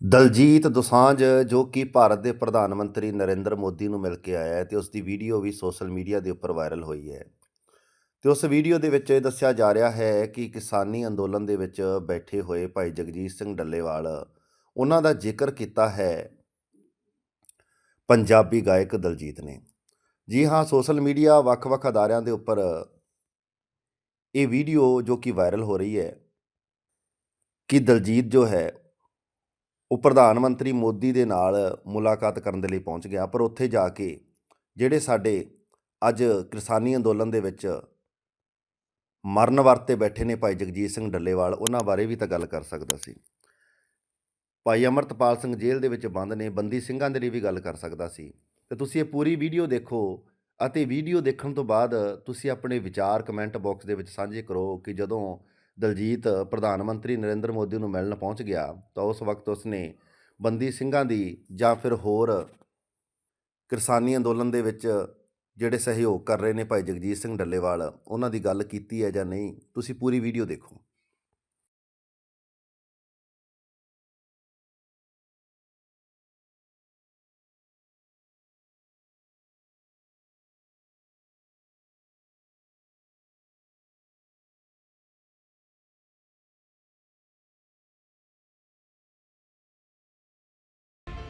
ਦਲਜੀਤ ਦੋਸਾਂਝ, ਜੋ ਕਿ ਭਾਰਤ ਦੇ ਪ੍ਰਧਾਨ ਮੰਤਰੀ ਨਰਿੰਦਰ ਮੋਦੀ ਨੂੰ ਮਿਲ ਕੇ ਆਇਆ ਹੈ ਤੇ ਉਸ ਦੀ ਵੀਡੀਓ ਵੀ ਸੋਸ਼ਲ ਮੀਡੀਆ ਦੇ ਉੱਪਰ ਵਾਇਰਲ ਹੋਈ ਹੈ। ਤੇ ਉਸ ਵੀਡੀਓ ਦੇ ਵਿੱਚ ਇਹ ਦੱਸਿਆ ਜਾ ਰਿਹਾ ਹੈ ਕਿ ਕਿਸਾਨੀ ਅੰਦੋਲਨ ਦੇ ਵਿੱਚ ਬੈਠੇ ਹੋਏ ਭਾਈ ਜਗਜੀਤ ਸਿੰਘ ਡੱਲੇਵਾਲ, ਉਹਨਾਂ ਦਾ ਜ਼ਿਕਰ ਕੀਤਾ ਹੈ ਪੰਜਾਬੀ ਗਾਇਕ ਦਲਜੀਤ ਨੇ। ਜੀ ਹਾਂ, ਸੋਸ਼ਲ ਮੀਡੀਆ ਵੱਖ-ਵੱਖ ਅਦਾਰਿਆਂ ਦੇ ਉੱਪਰ ਇਹ ਵੀਡੀਓ ਜੋ ਕਿ ਵਾਇਰਲ ਹੋ ਰਹੀ ਹੈ ਕਿ ਦਲਜੀਤ ਜੋ ਹੈ ਉਹ ਪ੍ਰਧਾਨ ਮੰਤਰੀ ਮੋਦੀ ਦੇ ਨਾਲ ਮੁਲਾਕਾਤ ਕਰਨ ਦੇ ਲਈ ਪਹੁੰਚ ਗਿਆ, ਪਰ ਉੱਥੇ ਜਾ ਕੇ ਜਿਹੜੇ ਸਾਡੇ ਅੱਜ ਕਿਸਾਨੀ ਅੰਦੋਲਨ ਦੇ ਵਿੱਚ ਮਰਨ ਵਰਤੇ ਬੈਠੇ ਨੇ ਭਾਈ ਜਗਜੀਤ ਸਿੰਘ ਡੱਲੇਵਾਲ, ਉਹਨਾਂ ਬਾਰੇ ਵੀ ਤਾਂ ਗੱਲ ਕਰ ਸਕਦਾ ਸੀ। ਭਾਈ ਅਮਰਤਪਾਲ ਸਿੰਘ ਜੇਲ੍ਹ ਦੇ ਵਿੱਚ ਬੰਦ ਨੇ, ਬੰਦੀ ਸਿੰਘਾਂ ਦੇ ਲਈ ਵੀ ਗੱਲ ਕਰ ਸਕਦਾ ਸੀ। ਤੇ ਤੁਸੀਂ ਇਹ ਪੂਰੀ ਵੀਡੀਓ ਦੇਖੋ ਅਤੇ ਵੀਡੀਓ ਦੇਖਣ ਤੋਂ ਬਾਅਦ ਤੁਸੀਂ ਆਪਣੇ ਵਿਚਾਰ ਕਮੈਂਟ ਬਾਕਸ ਦੇ ਵਿੱਚ ਸਾਂਝੇ ਕਰੋ ਕਿ ਜਦੋਂ ਦਲਜੀਤ ਪ੍ਰਧਾਨ ਮੰਤਰੀ ਨਰਿੰਦਰ ਮੋਦੀ ਨੂੰ ਮਿਲਣ ਪਹੁੰਚ ਗਿਆ ਤਾਂ ਉਸ ਵਕਤ ਉਸਨੇ ਬੰਦੀ ਸਿੰਘਾਂ ਦੀ ਜਾਂ ਫਿਰ ਹੋਰ ਕਿਸਾਨੀ ਅੰਦੋਲਨ ਦੇ ਵਿੱਚ ਜਿਹੜੇ ਸਹਿਯੋਗ ਕਰ ਰਹੇ ਨੇ ਭਾਈ ਜਗਜੀਤ ਸਿੰਘ ਡੱਲੇਵਾਲ, ਉਹਨਾਂ ਦੀ ਗੱਲ ਕੀਤੀ ਹੈ ਜਾਂ ਨਹੀਂ? ਤੁਸੀਂ ਪੂਰੀ ਵੀਡੀਓ ਦੇਖੋ।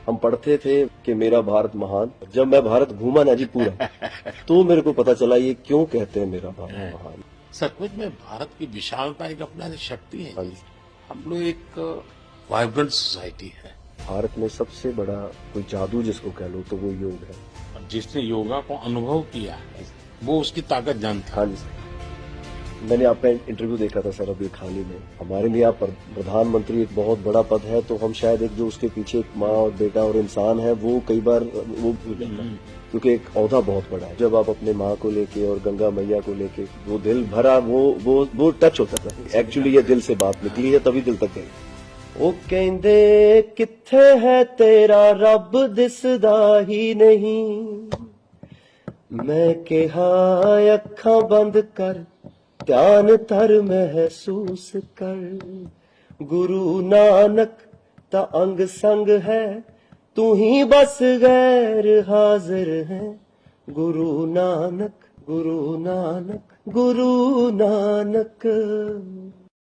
हम पढ़ते थे कि मेरा भारत महान। जब मैं भारत घूमा ना जी पूरा तो मेरे को पता चला ये क्यों कहते हैं मेरा भारत महान। सचमुच में भारत की विशालता एक अपना शक्ति हाँ। है हम लोग एक वाइब्रेंट सोसाइटी है। भारत में सबसे बड़ा कोई जादू जिसको कह लो तो वो योग है। जिसने योगा को अनुभव किया है वो उसकी ताकत जानता हाँ। है मैंने आपका इंटरव्यू देखा था सर अभी हाल ही में हमारे लिए आप प्रधानमंत्री एक बहुत बड़ा पद है तो हम शायद एक जो उसके पीछे एक माँ और बेटा और इंसान है वो कई बार वो भूल जाता है क्योंकि एक औहदा बहुत बड़ा है जब आप अपने माँ को लेके और गंगा मैया को लेके वो दिल भरा वो वो वो टच होता था एक्चुअली ये दिल से बात निकली है तभी दिल तक गई ਉਹ ਕਹਿੰਦੇ ਕਿੱਥੇ ਹੈ ਤੇਰਾ ਰੱਬ ਦਿਸਦਾ ਹੀ ਨਹੀਂ ਮੈਂ ਕਿਹਾ ਅੱਖਾਂ ਬੰਦ ਕਰ ਧਿਆਨ ਧਰ ਮਹਿਸੂਸ ਕਰ। ਗੁਰੂ ਨਾਨਕ ਤਾਂ ਅੰਗ ਸੰਗ ਹੈ, ਤੂੰ ਹੀ ਬਸ ਗੈਰ ਹਾਜ਼ਰ ਹੈ। ਗੁਰੂ ਨਾਨਕ ਗੁਰੂ ਨਾਨਕ ਗੁਰੂ ਨਾਨਕ।